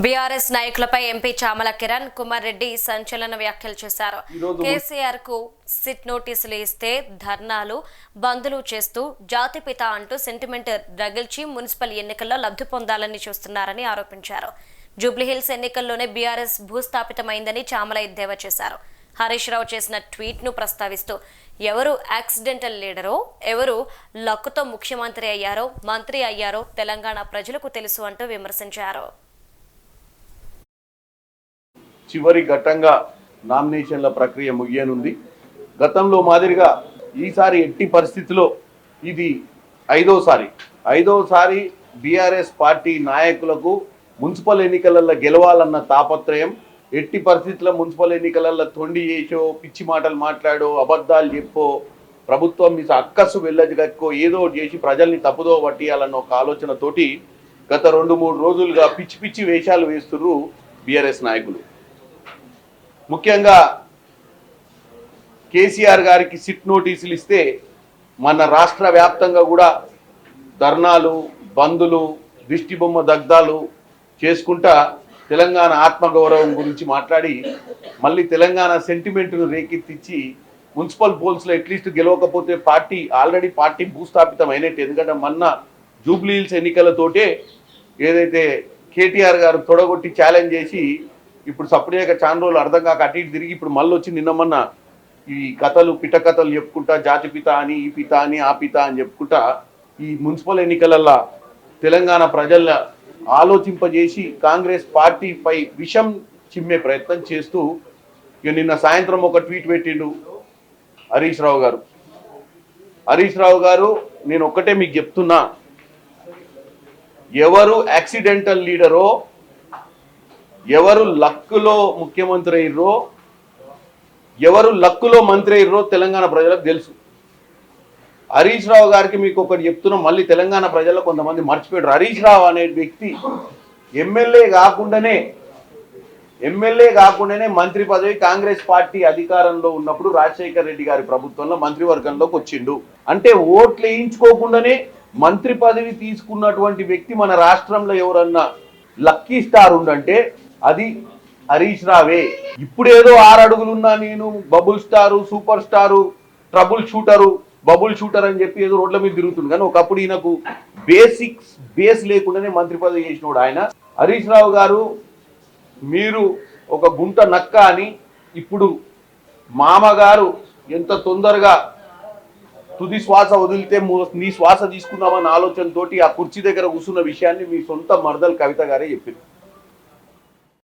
BRS నాయకులపై MP Chamala Kiran Kumar Reddy సంచలన వ్యాఖ్యలు చేశారు. కేసీఆర్కు సిట్ నోటీసులు ఇస్తే ధర్నాలు బందులు చేస్తూ జాతిపిత అంటూ సెంటిమెంట్ రగిల్చి మున్సిపల్ ఎన్నికల్లో లబ్ధి పొందాలని చూస్తున్నారని ఆరోపించారు. జూబ్లీహిల్స్ ఎన్నికల్లోనే బీఆర్ఎస్ భూస్థాపితమైందని చామల ఎద్దేవా చేశారు. హరీష్ రావు చేసిన ట్వీట్ను ప్రస్తావిస్తూ ఎవరు యాక్సిడెంటల్ లీడరో ఎవరు లక్కుతో ముఖ్యమంత్రి అయ్యారో మంత్రి అయ్యారో తెలంగాణ ప్రజలకు తెలుసు అంటూ విమర్శించారు. చివరి ఘట్టంగా నామినేషన్ల ప్రక్రియ ముగియనుంది. గతంలో మాదిరిగా ఈసారి ఎట్టి పరిస్థితిలో ఇది ఐదోసారి. ఐదోసారి బీఆర్ఎస్ పార్టీ నాయకులకు మున్సిపల్ ఎన్నికలలో గెలవాలన్న తాపత్రయం ఎట్టి పరిస్థితుల్లో మున్సిపల్ ఎన్నికలలో తొండి చేసో పిచ్చి మాటలు మాట్లాడో అబద్ధాలు చెప్పో ప్రభుత్వం మీ అక్కసు వెళ్ళజగక్కో ఏదో చేసి ప్రజల్ని తప్పుదో పట్టియాలన్న ఒక ఆలోచనతోటి గత రెండు మూడు రోజులుగా పిచ్చి పిచ్చి వేషాలు వేస్తున్నారు బీఆర్ఎస్ నాయకులు. ముఖ్యంగా కేసీఆర్ గారికి సిట్ నోటీసులు ఇస్తే మన రాష్ట్ర వ్యాప్తంగా కూడా ధర్నాలు బందులు దిష్టిబొమ్మ దగ్ధాలు చేసుకుంటా తెలంగాణ ఆత్మగౌరవం గురించి మాట్లాడి మళ్ళీ తెలంగాణ సెంటిమెంట్ను రేకెత్తించి మున్సిపల్ పోల్స్లో అట్లీస్ట్ గెలవకపోతే పార్టీ ఆల్రెడీ పార్టీ భూస్థాపితం అయినట్టు. ఎందుకంటే మొన్న జూబ్లీహిల్స్ ఎన్నికలతోటే ఏదైతే కేటీఆర్ గారు తొడగొట్టి ఛాలెంజ్ చేసి ఇప్పుడు సపరేట్గా చాలా రోజులు అర్థం కాక అటు ఇటు తిరిగి ఇప్పుడు మళ్ళీ వచ్చి నిన్న మొన్న ఈ కథలు పిట కథలు చెప్పుకుంటా జాతి పిత అని ఈ పిత అని ఆ పిత అని చెప్పుకుంటా ఈ మున్సిపల్ ఎన్నికలల్లో తెలంగాణ ప్రజల ఆలోచింపజేసి కాంగ్రెస్ పార్టీపై విషం చిమ్మే ప్రయత్నం చేస్తూ ఇక నిన్న సాయంత్రం ఒక ట్వీట్ పెట్టిండు హరీష్ రావు గారు. హరీష్ రావు గారు నేను ఒక్కటే మీకు చెప్తున్నా ఎవరు యాక్సిడెంటల్ లీడరో ఎవరు లక్కులో ముఖ్యమంత్రి అయ్యారో ఎవరు లక్కులో మంత్రి అయ్యారో తెలంగాణ ప్రజలకు తెలుసు. హరీష్ రావు గారికి మీకు ఒకటి చెప్తున్నాం మళ్ళీ తెలంగాణ ప్రజల్లో కొంతమంది మర్చిపోయారు హరీష్ రావు అనే వ్యక్తి ఎమ్మెల్యే కాకుండానే ఎమ్మెల్యే కాకుండానే మంత్రి పదవి కాంగ్రెస్ పార్టీ అధికారంలో ఉన్నప్పుడు రాజశేఖర్ రెడ్డి గారి ప్రభుత్వంలో మంత్రివర్గంలోకి వచ్చిండు. అంటే ఓట్లు వేయించుకోకుండానే మంత్రి పదవి తీసుకున్నటువంటి వ్యక్తి మన రాష్ట్రంలో ఎవరన్నా లక్కీ స్టార్ ఉండంటే అది హరీష్ రావే. ఇప్పుడేదో ఆరు అడుగులున్నా నేను bubble star super star trouble shooter bubble shooter అని చెప్పి ఏదో రోడ్ల మీద తిరుగుతుంది కానీ ఒకప్పుడు ఈయనకు బేసిక్స్ బేస్ లేకుండానే మంత్రి పదవి చేసినోడు ఆయన. హరీష్ రావు గారు మీరు ఒక గుంట నక్క అని ఇప్పుడు మామగారు ఎంత తొందరగా తుది శ్వాస వదిలితే నీ శ్వాస తీసుకుందామన్న ఆలోచనతోటి ఆ కుర్చీ దగ్గర కూర్చున్న విషయాన్ని మీ సొంత మరదలు కవిత గారే చెప్పింది